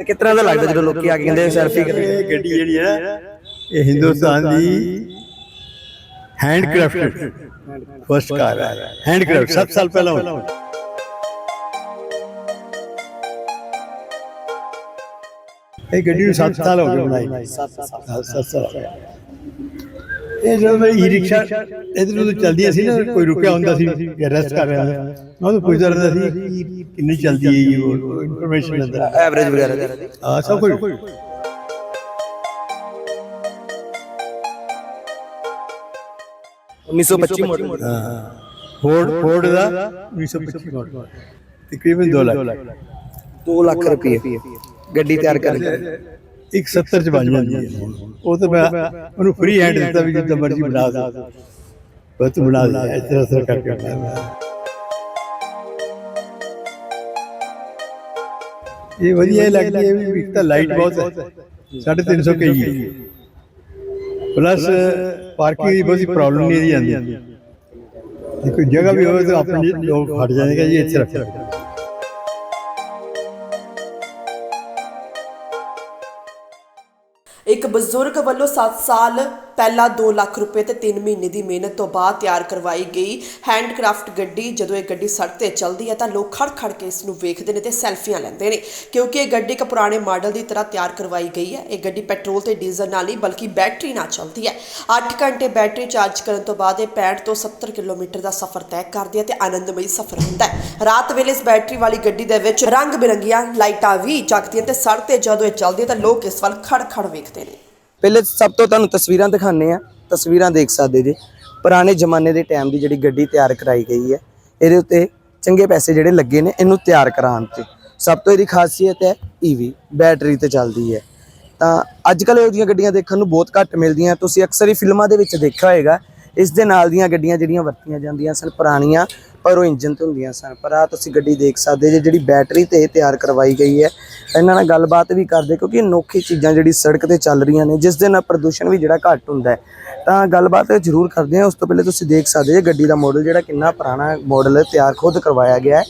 ਤੇ ਕਿਸ ਤਰ੍ਹਾਂ ਦਾ ਲੱਗਦਾ ਜਦੋਂ ਲੋਕੀ ਆ ਕੇ ਕਹਿੰਦੇ ਸੈਲਫੀ ਕਰੇ ਇਹ ਗੱਡੀ ਜਿਹੜੀ ਹੈ ਨਾ ਇਹ ਹਿੰਦੁਸਤਾਨ ਦੀ ਹੈਂਡਕ੍ਰਾਫਟਡ ਫਸਟ ਕਾਰ ਹੈ ਹੈਂਡਕ੍ਰਾਫਟ 7 ਸਾਲ ਪਹਿਲਾਂ ਹੋਈ। ਇਹ ਗੱਡੀ ਨੂੰ 7 ਸਾਲ ਹੋ ਗਏ ਬਣਾਈ। 7 ਸਾਲ। ਹੋ ਗਏ ਇਹ ਜਦੋਂ ਮੈਂ ਈ ਰਿਕਸ਼ਾ ਇਧਰ ਉਧਰ ਚੱਲਦੀ ਸੀ ਨਾ ਕੋਈ ਰੁਕਿਆ ਹੁੰਦਾ ਸੀ ਰੈਸਟ ਕਰ ਰਿਹਾ ਮੈਂ ਉਹਨੂੰ ਪੁੱਛਦਾ ਰਹਿੰਦਾ ਸੀ ਕਿੰਨੀ ਚੱਲਦੀ ਹੈ ਇਹ ਇਨਫੋਰਮੇਸ਼ਨ ਲੈਂਦਾ ਐਵਰੇਜ ਵਗੈਰਾ ਦੀ। ਹਾਂ ਸਭ ਕੁਝ। ਤਕਰੀਬਨ 2 ਲੱਖ। 2 ਲੱਖ ਰੁਪਏ। ਗੱਡੀ ਤਿਆਰ ਕਰਕੇ 170 ਚ ਬਣ ਜਾਂਦੀ ਹੈ। ਉਹ ਤਾਂ ਮੈਂ ਉਹਨੂੰ ਫ੍ਰੀ ਹੈਂਡ ਦਿੱਤਾ ਵੀ ਜਿੱਦਾਂ ਮਰਜ਼ੀ ਬਣਾ ਦੇ। ਬਸ ਤੂੰ ਬਣਾ ਦੇ, ਇਸ ਤਰ੍ਹਾਂ ਸਰ ਕਰਕੇ ਇਹ ਵਧੀਆ ਲੱਗਦੀ ਹੈ ਵੀ ਇੱਕ ਤਾਂ ਲਾਈਟ ਬਹੁਤ ਹੈ। 350 ਕਈ ਹੈ। ਪਲੱਸ ਪਾਰਕਿੰਗ ਦੀ ਬਹੁਤ ਪ੍ਰੋਬਲਮ ਨਹੀਂ ਆਉਂਦੀ ਜੇ ਕੋਈ ਜਗ੍ਹਾ ਵੀ ਹੋਵੇ ਤਾਂ ਆਪਣੇ ਲੋਕ ਹਟ ਜਾਣਗੇ ਜੀ ਇੱਥੇ ਰੱਖ ਇੱਕ ਬਜ਼ੁਰਗ ਵੱਲੋਂ 7 ਸਾਲ ਪਹਿਲਾਂ 2 ਲੱਖ ਰੁਪਏ ਤੇ 3 ਮਹੀਨੇ ਦੀ ਮਿਹਨਤ ਤੋਂ ਬਾਅਦ ਤਿਆਰ ਕਰਵਾਈ ਗਈ। ਹੈਂਡਕ੍ਰਾਫਟ ਗੱਡੀ, ਜਦੋਂ ਇਹ ਗੱਡੀ ਸੜਕ ਤੇ ਚੱਲਦੀ ਹੈ ਤਾਂ ਲੋਕ ਖੜ ਖੜ ਕੇ ਇਸ ਨੂੰ ਵੇਖਦੇ ਨੇ ਤੇ ਸੈਲਫੀਆਂ ਲੈਂਦੇ ਨੇ। ਕਿਉਂਕਿ ਇਹ ਗੱਡੀ ਇੱਕ ਪੁਰਾਣੇ ਮਾਡਲ ਦੀ ਤਰ੍ਹਾਂ ਤਿਆਰ ਕਰਵਾਈ ਗਈ ਹੈ। ਇਹ ਗੱਡੀ ਪੈਟਰੋਲ ਤੇ ਡੀਜ਼ਲ ਨਾਲ ਨਹੀਂ, ਬਲਕਿ ਬੈਟਰੀ ਨਾਲ ਚੱਲਦੀ ਹੈ। 8 ਘੰਟੇ ਬੈਟਰੀ ਚਾਰਜ ਕਰਨ ਤੋਂ ਬਾਅਦ ਇਹ 65 ਤੋਂ 70 ਕਿਲੋਮੀਟਰ ਦਾ ਸਫ਼ਰ ਤੈਅ ਕਰਦੀ ਹੈ ਤੇ ਆਨੰਦਮਈ ਸਫ਼ਰ ਹੁੰਦਾ ਹੈ। ਰਾਤ ਵੇਲੇ ਇਸ ਬੈਟਰੀ ਵਾਲੀ ਗੱਡੀ ਦੇ ਵਿੱਚ ਰੰਗ ਬਿਰੰਗੀਆਂ ਲਾਈਟਾਂ ਵੀ ਜਗਦੀਆਂ ਤੇ ਸੜਕ ਤੇ ਜਦੋਂ ਇਹ ਚੱਲਦੀ ਹੈ ਤਾਂ ਲੋਕ ਇਸ ਵੱਲ ਖੜ ਖੜ ਵੇਖਦੇ ਨੇ। ਪਹਿਲੇ ਸਭ ਤੋਂ ਤੁਹਾਨੂੰ ਤਸਵੀਰਾਂ ਦਿਖਾਣੇ ਆ ਤਸਵੀਰਾਂ ਦੇਖ ਸਕਦੇ ਜੀ। ਪੁਰਾਣੇ ਜ਼ਮਾਨੇ ਦੇ ਟਾਈਮ ਦੀ ਜਿਹੜੀ ਗੱਡੀ ਤਿਆਰ ਕਰਾਈ ਗਈ ਹੈ, ਇਹਦੇ ਉੱਤੇ ਚੰਗੇ ਪੈਸੇ ਜਿਹੜੇ ਲੱਗੇ ਨੇ, ਇਹਨੂੰ ਤਿਆਰ ਕਰਾਉਣ ਤੇ। ਸਭ ਤੋਂ ਇਹਦੀ ਖਾਸੀਅਤ ਹੈ ਈਵੀ ਬੈਟਰੀ ਤੇ ਚੱਲਦੀ ਹੈ। ਤਾਂ ਅੱਜ ਕੱਲ੍ਹ ਇਹੋ ਜਿਹੀਆਂ ਗੱਡੀਆਂ ਦੇਖਣ ਨੂੰ ਬਹੁਤ ਘੱਟ ਮਿਲਦੀਆਂ। ਤੁਸੀਂ ਅਕਸਰ ਹੀ ਫਿਲਮਾਂ ਦੇ ਵਿੱਚ ਦੇਖਿਆ ਹੋਏਗਾ, ਇਸ ਦੇ ਨਾਲ ਦੀਆਂ ਗੱਡੀਆਂ ਜਿਹੜੀਆਂ ਵਰਤੀਆਂ ਜਾਂਦੀਆਂ ਸਨ, ਪੁਰਾਣੀਆਂ। ਪਰ ਉਹ ਇੰਜਨ ਤੇ ਹੁੰਦੀਆਂ ਸਨ। ਪਰ ਆ ਤੁਸੀਂ ਗੱਡੀ ਦੇਖ ਸਕਦੇ ਜੇ ਜਿਹੜੀ ਬੈਟਰੀ ਤੇ ਤਿਆਰ ਕਰਵਾਈ ਗਈ ਹੈ। ਇਹਨਾਂ ਨਾਲ ਗੱਲਬਾਤ ਵੀ ਕਰਦੇ ਕਿਉਂਕਿ ਅਨੋਖੀ ਚੀਜ਼ਾਂ ਜਿਹੜੀ ਸੜਕ ਤੇ ਚੱਲ ਰਹੀਆਂ ਨੇ ਜਿਸ ਦੇ ਨਾਲ ਪ੍ਰਦੂਸ਼ਣ ਵੀ ਜਿਹੜਾ ਘੱਟ ਹੁੰਦਾ ਹੈ। ਤਾਂ ਗੱਲਬਾਤ ਜ਼ਰੂਰ ਕਰਦੇ ਹਾਂ। ਉਸ ਤੋਂ ਪਹਿਲੇ ਤੁਸੀਂ ਦੇਖ ਸਕਦੇ ਜੇ ਗੱਡੀ ਦਾ ਮਾਡਲ ਜਿਹੜਾ ਕਿੰਨਾ ਪੁਰਾਣਾ ਮਾਡਲ ਤਿਆਰ ਖੁਦ ਕਰਵਾਇਆ ਗਿਆ ਹੈ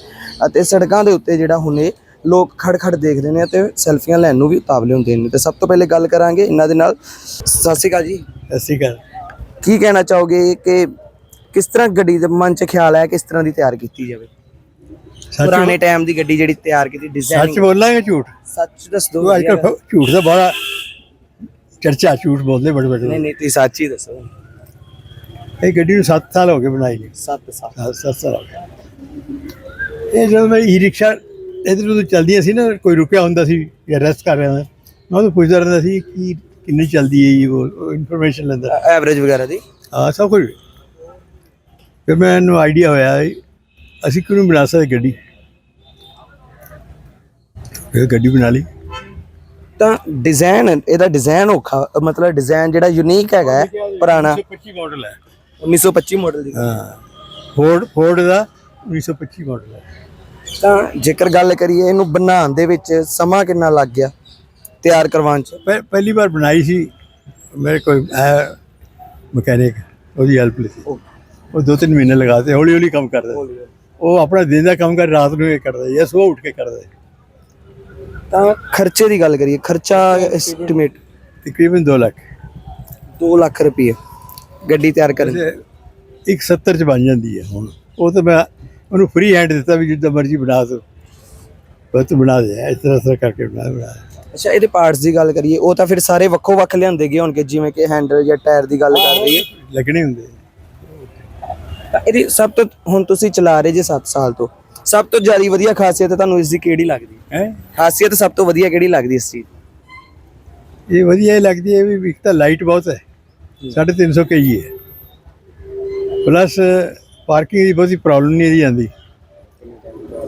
ਅਤੇ ਸੜਕਾਂ ਦੇ ਉੱਤੇ ਜਿਹੜਾ ਹੁਣ ਲੋਕ ਖੜ ਖੜ ਦੇਖਦੇ ਨੇ ਤੇ ਸੈਲਫੀਆਂ ਲੈਣ ਨੂੰ ਵੀ ਉਤਾਵਲੇ ਹੁੰਦੇ ਨੇ। ਤੇ ਸਭ ਤੋਂ ਪਹਿਲੇ ਗੱਲ ਕਰਾਂਗੇ ਇਹਨਾਂ ਦੇ ਨਾਲ। ਸਤਿ ਸ਼੍ਰੀ ਅਕਾਲ ਜੀ। ਅਸੀਂ ਕਰ ਕੀ ਕਹਿਣਾ ਚਾਹੋਗੇ ਕਿ ਕਿਸ ਤਰ੍ਹਾਂ ਗੱਡੀ ਦੇ ਮਨ 'ਚ ਖਿਆਲ ਆਇਆ ਕਿਸ ਤਰ੍ਹਾਂ ਦੀ ਤਿਆਰ ਕੀਤੀ ਜਾਵੇ? ਸੱਚ ਪੁਰਾਣੇ ਟਾਈਮ ਦੀ ਗੱਡੀ ਜਿਹੜੀ ਤਿਆਰ ਕੀਤੀ ਸੱਚ ਡਿਜ਼ਾਈਨ ਬੋਲਾਂਗੇ ਝੂਠ? ਸੱਚ ਦੱਸ ਤੂੰ ਅੱਜ ਕੱਲ੍ਹ ਝੂਠ ਦਾ ਬੜਾ ਚਰਚਾ ਝੂਠ ਬੋਲਦੇ ਬੜੇ ਨਹੀਂ ਬੜੇ ਨਹੀਂ ਤੁਸੀਂ ਸੱਚ ਹੀ ਦੱਸੋ। ਇਹ ਗੱਡੀ ਨੂੰ 7 ਸਾਲ ਹੋ ਗਏ ਬਣਾਈ ਨੂੰ 7 ਸਾਲ। 7 ਸਾਲ ਹੋ ਗਏ। ਇਹ ਜਦੋਂ ਮੈਂ ਈ ਰਿਕਸ਼ਾ ਇਧਰ ਉਧਰ ਚੱਲਦੀਆਂ ਸੀ ਨਾ ਕੋਈ ਰੁਕਿਆ ਹੁੰਦਾ ਸੀ ਜਾਂ ਰੈਸਟ ਕਰ ਰਿਹਾ ਹੁੰਦਾ ਮੈਂ ਉਹਨੂੰ ਪੁੱਛਦਾ ਰਹਿੰਦਾ ਸੀ ਕਿ ਕਿੰਨੀ ਚੱਲਦੀ ਹੈ ਜੀ ਉਹ ਇਨਫੋਰਮੇਸ਼ਨ ਲੈਂਦਾ। ਐਵਰੇਜ ਵਗੈਰਾ ਦੀ? ਹਾਂ ਸਭ ਕੁਝ। ਫਿਰ ਮੈਨੂੰ ਆਈਡੀਆ ਹੋਇਆ ਅਸੀਂ ਕਿਉਂ ਨਹੀਂ ਬਣਾ ਸਕਦੇ ਗੱਡੀ? ਫਿਰ ਗੱਡੀ ਬਣਾ ਲਈ। ਤਾਂ ਡਿਜ਼ਾਈਨ ਇਹਦਾ ਡਿਜ਼ਾਈਨ ਔਖਾ ਮਤਲਬ ਡਿਜ਼ਾਈਨ ਜਿਹੜਾ ਯੂਨੀਕ ਹੈਗਾ ਹੈ, ਪੁਰਾਣਾ। 25 ਮਾਡਲ ਹੈ। 1925 ਮਾਡਲ ਦੀ। ਹਾਂ। ਫੋਰਡ ਫੋਰਡ ਦਾ 1925 ਮਾਡਲ ਹੈ। ਤਾਂ ਜੇਕਰ ਗੱਲ ਕਰੀਏ ਇਹਨੂੰ ਬਣਾਉਣ ਦੇ ਵਿੱਚ ਸਮਾਂ ਕਿੰਨਾ ਲੱਗ ਗਿਆ ਤਿਆਰ ਕਰਵਾਉਣ ਚ? ਪਹਿ- ਪਹਿਲੀ ਵਾਰ ਬਣਾਈ ਸੀ। ਮੇਰੇ ਕੋਈ ਹੈ ਮਕੈਨਿਕ ਉਹਦੀ ਹੈਲਪ ਲਈ ਸੀ। ਉਹ ਦੋ ਤਿੰਨ ਮਹੀਨੇ ਲਗਾਤੇ ਹੌਲੀ ਹੌਲੀ ਕੰਮ ਕਰਦਾ। ਉਹ ਆਪਣਾ ਦਿਨ ਦਾ ਕੰਮ ਕਰ ਰਾਤ ਨੂੰ ਇਹ ਕਰਦਾ ਜਾਂ ਸਵੇਰ ਉੱਠ ਕੇ ਕਰਦਾ। ਤਾਂ ਖਰਚੇ ਦੀ ਗੱਲ ਕਰੀਏ ਖਰਚਾ ਐਸਟੀਮੇਟ ਤਕਰੀਬਨ 2 ਲੱਖ। 2 ਲੱਖ ਰੁਪਏ ਗੱਡੀ ਤਿਆਰ ਕਰਨ ਤੇ ਇੱਕ 70 ਚ ਬਣ ਜਾਂਦੀ ਹੈ ਹੁਣ। ਉਹ ਤਾਂ ਮੈਂ ਉਹਨੂੰ ਫ੍ਰੀ ਹੈਂਡ ਦਿੱਤਾ ਵੀ ਜਿੱਦਾਂ ਮਰਜ਼ੀ ਬਣਾ ਦੋ ਬਸ ਤੂੰ ਬਣਾ ਦੇ ਇਸ ਤਰ੍ਹਾਂ ਤਰ੍ਹਾਂ ਕਰਕੇ ਬਣਾ ਬਣਾ। ਅੱਛਾ ਇਹਦੇ ਪਾਰਟਸ ਦੀ ਗੱਲ ਕਰੀਏ ਉਹ ਤਾਂ ਫਿਰ ਸਾਰੇ ਵੱਖੋ ਵੱਖ ਲਿਆਂਦੇ ਗਏ ਹੋਣਗੇ ਜਿਵੇਂ ਕਿ ਹੈਂਡਲ ਜਾਂ ਟਾਇਰ ਦੀ ਗੱਲ ਕਰ ਲੱਗਣੇ ਹੁੰਦੇ ਤਾਂ ਇਹਦੀ ਸਭ ਤੋਂ ਹੁਣ ਤੁਸੀਂ ਚਲਾ ਰਹੇ ਜੇ 7 ਸਾਲ ਤੋਂ ਸਭ ਤੋਂ ਜ਼ਿਆਦਾ ਵਧੀਆ ਖਾਸੀਅਤ ਤੁਹਾਨੂੰ ਇਸ ਦੀ ਕਿਹੜੀ ਲੱਗਦੀ? ਹੈ? ਖਾਸੀਅਤ ਸਭ ਤੋਂ ਵਧੀਆ ਕਿਹੜੀ ਲੱਗਦੀ ਇਸ ਚੀਜ਼? ਦੀ? ਇਹ ਵਧੀਆ ਹੀ ਲੱਗਦੀ ਹੈ ਵੀ ਇੱਕ ਤਾਂ ਲਾਈਟ ਬਹੁਤ ਹੈ 350 ਕਈ ਹੈ। ਪਲੱਸ ਪਾਰਕਿੰਗ ਦੀ ਬਹੁਤੀ ਪ੍ਰੋਬਲਮ ਨਹੀਂ ਇਹਦੀ ਆਉਂਦੀ।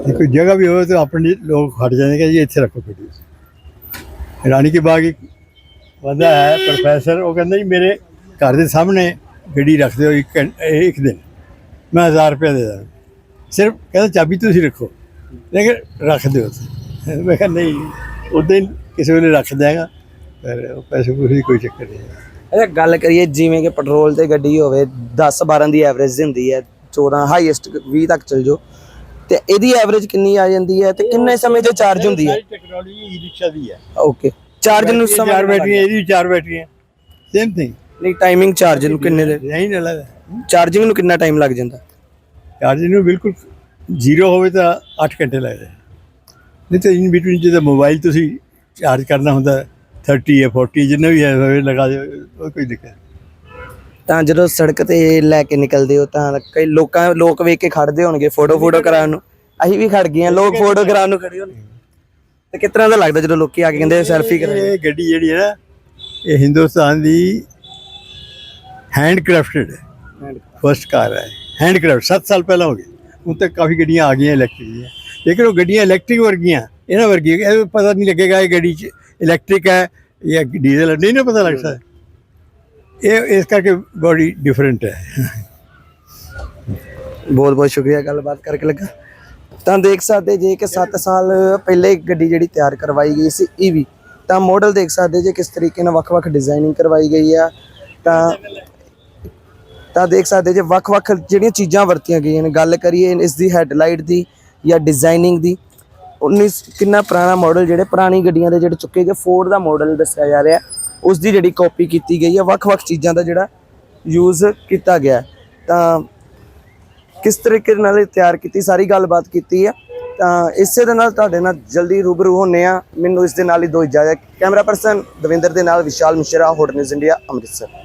ਜੇ ਕੋਈ ਜਗ੍ਹਾ ਵੀ ਹੋਵੇ ਤਾਂ ਆਪਣੇ ਲੋਕ ਹਟ ਜਾਂਦੇ ਕਿ ਜੀ ਇੱਥੇ ਰੱਖੋ ਗੱਡੀ। ਰਾਣੀ ਕੇ ਬਾਗ ਇੱਕ ਬੰਦਾ ਹੈ ਪ੍ਰੋਫੈਸਰ ਉਹ ਕਹਿੰਦਾ ਜੀ ਮੇਰੇ ਘਰ ਦੇ ਸਾਹਮਣੇ ਗੱਡੀ ਰੱਖ ਦਿਓ ਇੱਕ ਇੱਕ ਦਿਨ। ਮੈਂ 1000 ਰੁਪਏ ਦੇ ਦਾਂ ਸਿਰਫ ਕਹਿੰਦਾ ਚਾਬੀ ਤੁਸੀਂ ਰੱਖੋ। ਲੇਕਿਨ ਰੱਖ ਦਿਓ। ਮੈਂ ਕਿਹਾ ਨਹੀਂ ਉਦੋਂ ਕਿਸੇ ਵੇਲੇ ਰੱਖ ਦਿਆਂਗਾ ਪਰ ਉਹ ਪੈਸੇ ਦੀ ਕੋਈ ਚੱਕਰ ਨਹੀਂ ਹੈ। ਅਗਰ ਗੱਲ ਕਰੀਏ ਜਿਵੇਂ ਕਿ ਪੈਟਰੋਲ ਤੇ ਗੱਡੀ ਹੋਵੇ 10 12 ਦੀ ਐਵਰੇਜ ਹੁੰਦੀ ਹੈ 14 ਹਾਈਐਸਟ 20 ਤੱਕ ਚਲ ਜਾਓ ਤੇ ਇਹਦੀ ਐਵਰੇਜ ਕਿੰਨੀ ਆ ਜਾਂਦੀ ਹੈ ਤੇ ਕਿੰਨੇ ਸਮੇਂ 'ਚ ਚਾਰਜ ਹੁੰਦੀ ਹੈ? ਟੈਕਨੋਲੋਜੀ ਈ ਰਿਕਸ਼ਾ ਦੀ ਹੈ। ਓਕੇ ਚਾਰਜ ਨੂੰ ਸਮਾਂ ਚਾਰ ਬੈਟਰੀਆਂ ਇਹਦੀ ਚਾਰ ਬੈਟਰੀਆਂ। ਸੇਮ ਥਿੰਗ ਨਹੀਂ ਟਾਈਮਿੰਗ ਚਾਰਜ ਨੂੰ ਕਿੰਨੇ ਦੇ? ਨਹੀਂ ਨਾ ਲੱਗਦਾ ਚਾਰਜਿੰਗ ਨੂੰ ਕਿੰਨਾ ਟਾਈਮ ਲੱਗ ਜਾਂਦਾ? ਚਾਰਜਿੰਗ ਨੂੰ ਬਿਲਕੁਲ ਜ਼ੀਰੋ ਹੋਵੇ ਤਾਂ 8 ਘੰਟੇ ਲੱਗਦੇ ਨਹੀਂ ਤਾਂ ਇਨ ਬਿਟਵੀਨ ਜਿਹਦਾ ਮੋਬਾਈਲ ਤੁਸੀਂ ਚਾਰਜ ਕਰਨਾ ਹੁੰਦਾ 30 ਜਾਂ 40 ਜਿੰਨਾ ਵੀ ਹੈ ਹੋਵੇ ਲਗਾ ਦਿਓ ਉਹ ਕੋਈ ਦਿੱਕਤ। ਤਾਂ ਜਦੋਂ ਸੜਕ ਤੇ ਲੈ ਕੇ ਨਿਕਲਦੇ ਹੋ ਤਾਂ ਕਈ ਲੋਕਾਂ ਲੋਕ ਵੇਖ ਕੇ ਖੜਦੇ ਹੋਣਗੇ ਫੋਟੋ ਫੋਟੋ ਕਰਾਉਣ ਨੂੰ। ਅਸੀਂ ਵੀ ਖੜ ਗਏ ਹਾਂ ਲੋਕ ਫੋਟੋ ਕਰਾਉਣ ਨੂੰ ਖੜੇ ਹੋਣਗੇ। ਤੇ ਕਿਸ ਤਰ੍ਹਾਂ ਦਾ ਲੱਗਦਾ ਜਦੋਂ ਲੋਕੀ ਆ ਕੇ ਕਹਿੰਦੇ ਸੈਲਫੀ ਕਰਾਏ ਇਹ ਗੱਡੀ ਜਿਹੜੀ ਹੈ ਨਾ ਇਹ ਹਿੰਦੁਸਤਾਨ ਦੀ ਹੈਂਡ ਕ੍ਰਾਫਟਡ ਹੈ ਫਸਟ ਕਾਰ ਹੈ ਹੈਂਡ ਕ੍ਰਾਫਟ 7 ਸਾਲ ਪਹਿਲਾਂ ਹੋ ਗਏ ਹੁਣ ਤੱਕ ਕਾਫੀ ਗੱਡੀਆਂ ਆ ਗਈਆਂ ਇਲੈਕਟ੍ਰਿਕ ਦੀਆਂ ਲੇਕਿਨ ਉਹ ਗੱਡੀਆਂ ਇਲੈਕਟ੍ਰਿਕ ਵਰਗੀਆਂ ਇਹਨਾਂ ਵਰਗੀਆਂ ਇਹ ਪਤਾ ਨਹੀਂ ਲੱਗੇਗਾ ਇਹ ਗੱਡੀ ਚ ਇਲੈਕਟ੍ਰਿਕ ਹੈ ਜਾਂ ਡੀਜ਼ਲ ਹੈ ਨਹੀਂ ਨਾ ਪਤਾ ਲੱਗ ਸਕਦਾ ਇਹ ਇਸ ਕਰਕੇ ਬੜੀ ਡਿਫਰੈਂਟ ਹੈ ਬਹੁਤ ਬਹੁਤ ਸ਼ੁਕਰੀਆ ਗੱਲਬਾਤ ਕਰਕੇ ਲੱਗਾ ਤਾਂ ਦੇਖ ਸਕਦੇ ਜੇ ਕਿ 7 ਸਾਲ ਪਹਿਲੇ ਗੱਡੀ ਜਿਹੜੀ ਤਿਆਰ ਕਰਵਾਈ ਗਈ ਸੀ ਈਵੀ ਤਾਂ ਮਾਡਲ ਦੇਖ ਸਕਦੇ ਜੇ ਕਿਸ ਤਰੀਕੇ ਨਾਲ ਵੱਖ-ਵੱਖ ਡਿਜ਼ਾਈਨਿੰਗ ਕਰਵਾਈ ਗਈ ਆ ਤਾਂ ਤਾਂ ਦੇਖ ਸਕਦੇ ਜੇ ਵੱਖ-ਵੱਖ ਜਿਹੜੀਆਂ ਚੀਜ਼ਾਂ ਵਰਤੀਆਂ ਗਈਆਂ ਨੇ, ਗੱਲ ਕਰੀਏ ਇਸ ਦੀ ਹੈਡਲਾਈਟ ਦੀ ਜਾਂ ਡਿਜ਼ਾਈਨਿੰਗ ਦੀ 19 ਕਿੰਨਾ ਪੁਰਾਣਾ ਮਾਡਲ ਜਿਹੜੇ ਪੁਰਾਣੀ ਗੱਡੀਆਂ ਦੇ ਜਿਹੜੇ ਚੁੱਕੇ ਗਏ ਫੋਰਡ ਦਾ ਮਾਡਲ ਦੱਸਿਆ ਜਾ ਰਿਹਾ, ਉਸ ਦੀ ਜਿਹੜੀ ਕਾਪੀ ਕੀਤੀ ਗਈ ਹੈ, ਵੱਖ-ਵੱਖ ਚੀਜ਼ਾਂ ਦਾ ਜਿਹੜਾ ਯੂਜ਼ ਕੀਤਾ ਗਿਆ। ਤਾਂ ਕਿਸ ਤਰੀਕੇ ਨਾਲ ਤਿਆਰ ਕੀਤੀ, ਸਾਰੀ ਗੱਲਬਾਤ ਕੀਤੀ ਹੈ। ਤਾਂ ਇਸੇ ਦੇ ਨਾਲ ਤੁਹਾਡੇ ਨਾਲ ਜਲਦੀ ਰੂਬਰੂ ਹੋਣੇ ਆ ਮੈਨੂੰ ਇਸ ਦੇ ਨਾਲ ਹੀ ਦੋ ਇਜਾਜ਼ਤ ਕੈਮਰਾ ਪਰਸਨ ਦਵਿੰਦਰ ਦੇ ਨਾਲ Vishal Mishra hot news India Amritsar.